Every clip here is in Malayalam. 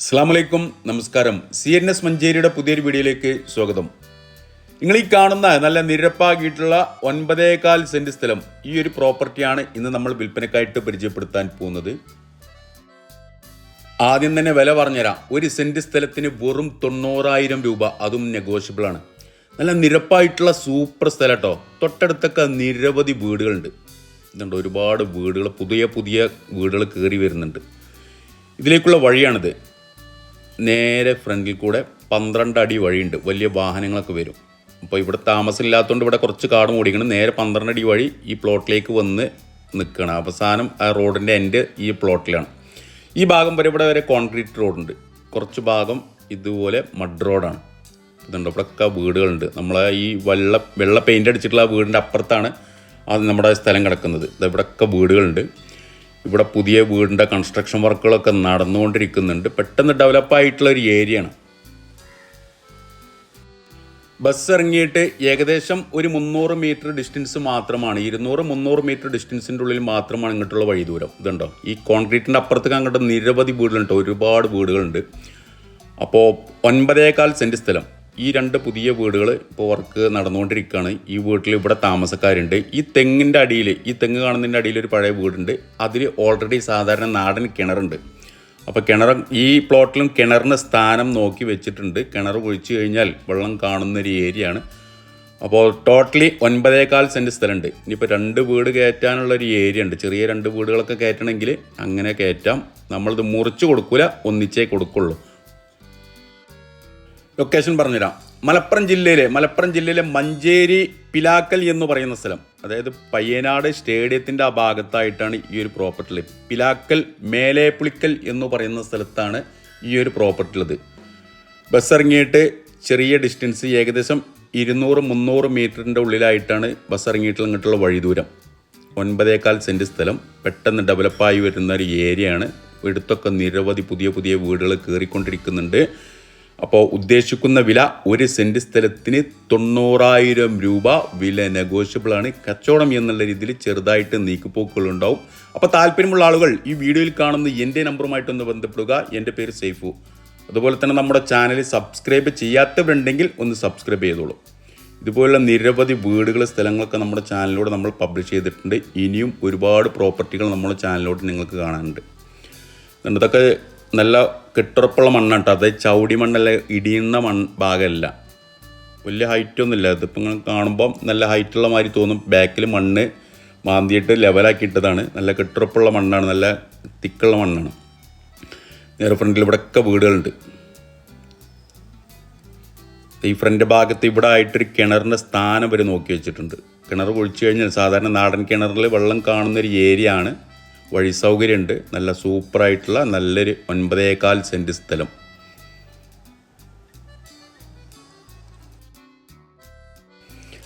അസ്സാമലൈക്കും നമസ്കാരം. സി എൻ എസ് മഞ്ചേരിയുടെ പുതിയൊരു വീഡിയോയിലേക്ക് സ്വാഗതം. നിങ്ങൾ ഈ കാണുന്ന നല്ല നിരപ്പാക്കിയിട്ടുള്ള ഒൻപതേകാൽ സെന്റ് സ്ഥലം ഈ ഒരു പ്രോപ്പർട്ടിയാണ് ഇന്ന് നമ്മൾ വിൽപ്പനക്കായിട്ട് പരിചയപ്പെടുത്താൻ പോകുന്നത്. ആദ്യം തന്നെ വില പറഞ്ഞുതരാം. ഒരു സെന്റ് സ്ഥലത്തിന് വെറും തൊണ്ണൂറായിരം രൂപ. അതും നെഗോഷ്യബിളാണ് നല്ല നിരപ്പായിട്ടുള്ള സൂപ്പർ സ്ഥലം കേട്ടോ. തൊട്ടടുത്തൊക്കെ നിരവധി വീടുകളുണ്ട്. ഇതുണ്ട് ഒരുപാട് വീടുകൾ പുതിയ പുതിയ വീടുകൾ കയറി വരുന്നുണ്ട്. ഇതിലേക്കുള്ള വഴിയാണിത്. നേരെ ഫ്രണ്ടിൽ കൂടെ പന്ത്രണ്ട് അടി വഴിയുണ്ട്. വലിയ വാഹനങ്ങളൊക്കെ വരും. അപ്പോൾ ഇവിടെ താമസമില്ലാത്തതുകൊണ്ട് ഇവിടെ കുറച്ച് കാട് മൂടിക്കണം നേരെ പന്ത്രണ്ട് അടി വഴി ഈ പ്ലോട്ടിലേക്ക് വന്ന് നിൽക്കുകയാണ് അവസാനം ആ റോഡിന്റെ എൻഡ് ഈ പ്ലോട്ടിലാണ്. ഈ ഭാഗം വരെ ഇവിടെ വരെ കോൺക്രീറ്റ് റോഡുണ്ട്. കുറച്ച് ഭാഗം ഇതുപോലെ മഡ് റോഡാണ് ഇതുണ്ട്. ഇവിടെയൊക്കെ വീടുകളുണ്ട്. നമ്മളെ ഈ വെള്ള വെള്ള പെയിന്റ് അടിച്ചിട്ടുള്ള വീടിന്റെ അപ്പുറത്താണ് അത് നമ്മുടെ സ്ഥലം കിടക്കുന്നത്. ഇവിടെയൊക്കെ വീടുകളുണ്ട്. ഇവിടെ പുതിയ വീടിന്റെ കൺസ്ട്രക്ഷൻ വർക്കുകളൊക്കെ നടന്നുകൊണ്ടിരിക്കുന്നുണ്ട്. പെട്ടെന്ന് ഡെവലപ്പ് ആയിട്ടുള്ള ഒരു ഏരിയയാണ് ബസ് ഇറങ്ങിയിട്ട് ഏകദേശം ഒരു മുന്നൂറ് മീറ്റർ ഡിസ്റ്റൻസ് മാത്രമാണ്. ഇരുന്നൂറ് മുന്നൂറ് മീറ്റർ ഡിസ്റ്റൻസിന്റെ ഉള്ളിൽ മാത്രമാണ് ഇങ്ങോട്ടുള്ള വഴി ദൂരം ഇതുണ്ടോ? ഈ കോൺക്രീറ്റിന്റെ അപ്പുറത്തേക്ക് അങ്ങോട്ട് നിരവധി വീടുകളുണ്ട്. ഒരുപാട് വീടുകളുണ്ട്. അപ്പോൾ ഒൻപതേകാൽ സെന്റ് സ്ഥലം. ഈ രണ്ട് പുതിയ വീടുകൾ ഇപ്പോൾ വർക്ക് നടന്നുകൊണ്ടിരിക്കുകയാണ്. ഈ വീട്ടിൽ ഇവിടെ താമസക്കാരുണ്ട്. ഈ തെങ്ങിന്റെ അടിയിൽ ഈ തെങ്ങ് കാണുന്നതിന്റെ അടിയിൽ ഒരു പഴയ വീടുണ്ട്. അതിൽ ഓൾറെഡി സാധാരണ നാടൻ കിണറുണ്ട്. അപ്പോൾ കിണർ ഈ പ്ലോട്ടിലും കിണറിന് സ്ഥാനം നോക്കി വെച്ചിട്ടുണ്ട്. കിണർ കുഴിച്ചു കഴിഞ്ഞാൽ വെള്ളം കാണുന്ന ഒരു ഏരിയയാണ് അപ്പോൾ ടോട്ടലി ഒൻപതേകാൽ സെന്റ് സ്ഥലമുണ്ട്. ഇനിയിപ്പോൾ രണ്ട് വീട് കയറ്റാനുള്ള ഒരു ഏരിയ ഉണ്ട്. ചെറിയ രണ്ട് വീടുകളൊക്കെ കയറ്റണമെങ്കിൽ അങ്ങനെ കയറ്റാം. നമ്മളിത് മുറിച്ച് കൊടുക്കില്ല ഒന്നിച്ചേ കൊടുക്കുള്ളൂ. ലൊക്കേഷൻ പറഞ്ഞുതരാം. മലപ്പുറം ജില്ലയിലെ മലപ്പുറം ജില്ലയിലെ മഞ്ചേരി പിലാക്കൽ എന്ന് പറയുന്ന സ്ഥലം. അതായത് പയ്യനാട് സ്റ്റേഡിയത്തിന്റെ ആ ഭാഗത്തായിട്ടാണ് ഈ ഒരു പ്രോപ്പർട്ടി ഉള്ളത് പിലാക്കൽ മേലേപ്പുളിക്കൽ എന്ന് പറയുന്ന സ്ഥലത്താണ് ഈ ഒരു പ്രോപ്പർട്ടി ഉള്ളത്. ബസ് ഇറങ്ങിയിട്ട് ചെറിയ ഡിസ്റ്റൻസ് ഏകദേശം ഇരുന്നൂറ് മുന്നൂറ് മീറ്ററിന്റെ ഉള്ളിലായിട്ടാണ് ബസ് ഇറങ്ങിയിട്ടുള്ള ഇങ്ങോട്ടുള്ള വഴി ദൂരം ഒൻപതേക്കാൽ സെന്റ് സ്ഥലം. പെട്ടെന്ന് ഡെവലപ്പായി വരുന്ന ഒരു ഏരിയയാണ് എടുത്തൊക്കെ നിരവധി പുതിയ പുതിയ വീടുകൾ കയറിക്കൊണ്ടിരിക്കുന്നുണ്ട്. അപ്പോൾ ഉദ്ദേശിക്കുന്ന വില ഒരു സെന്റ് സ്ഥലത്തിന് തൊണ്ണൂറായിരം രൂപ. വില നെഗോഷ്യബിൾ ആണ്. കച്ചവടം എന്നുള്ള രീതിയിൽ ചെറുതായിട്ട് നീക്കുപോക്കുകളുണ്ടാവും അപ്പോൾ താല്പര്യമുള്ള ആളുകൾ ഈ വീഡിയോയിൽ കാണുന്ന എന്റെ നമ്പറുമായിട്ടൊന്ന് ബന്ധപ്പെടുക. എന്റെ പേര് സേഫു. അതുപോലെ തന്നെ നമ്മുടെ ചാനൽ സബ്സ്ക്രൈബ് ചെയ്യാത്തവരുണ്ടെങ്കിൽ ഒന്ന് സബ്സ്ക്രൈബ് ചെയ്തോളൂ. ഇതുപോലുള്ള നിരവധി വീടുകൾ സ്ഥലങ്ങളൊക്കെ നമ്മുടെ ചാനലിലൂടെ നമ്മൾ പബ്ലിഷ് ചെയ്തിട്ടുണ്ട്. ഇനിയും ഒരുപാട് പ്രോപ്പർട്ടികൾ നമ്മുടെ ചാനലിലോട്ട് നിങ്ങൾക്ക് കാണാനുണ്ട്. ഇതൊക്കെ നല്ല കെട്ടുറപ്പുള്ള മണ്ണാണ് കേട്ടോ അതായത് ചവിടി മണ്ണല്ല ഇടിയുന്ന മൺ ഭാഗമല്ല വലിയ ഹൈറ്റ് ഒന്നുമില്ല ഇതിപ്പോൾ നിങ്ങൾ കാണുമ്പം നല്ല ഹൈറ്റുള്ള മാതിരി തോന്നും. ബാക്കിൽ മണ്ണ് മാന്തിയിട്ട് ലെവലാക്കിയിട്ടതാണ്. നല്ല കെട്ടുറപ്പുള്ള മണ്ണാണ്. നല്ല തിക്കുള്ള മണ്ണാണ്. നേരെ ഫ്രണ്ടിൽ ഇവിടെയൊക്കെ വീടുകളുണ്ട്. ഈ ഫ്രണ്ട് ഭാഗത്ത് ഇവിടെ ആയിട്ടൊരു കിണറിന്റെ സ്ഥാനം വരെ നോക്കി വെച്ചിട്ടുണ്ട്. കിണർ കുഴിച്ചു കഴിഞ്ഞാൽ സാധാരണ നാടൻ കിണറിൽ വെള്ളം കാണുന്നൊരു ഏരിയ ആണ്. വഴി സൗകര്യമുണ്ട് നല്ല സൂപ്പറായിട്ടുള്ള നല്ലൊരു ഒൻപതേകാൽ സെന്റ് സ്ഥലം.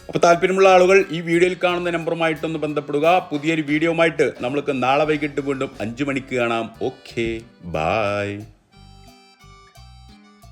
അപ്പോൾ താല്പര്യമുള്ള ആളുകൾ ഈ വീഡിയോയിൽ കാണുന്ന നമ്പറുമായിട്ടൊന്ന് ബന്ധപ്പെടുക. പുതിയൊരു വീഡിയോമായിട്ട് നമ്മൾക്ക് നാളെ വൈകിട്ട് വീണ്ടും അഞ്ച് മണിക്ക് കാണാം. Okay bye.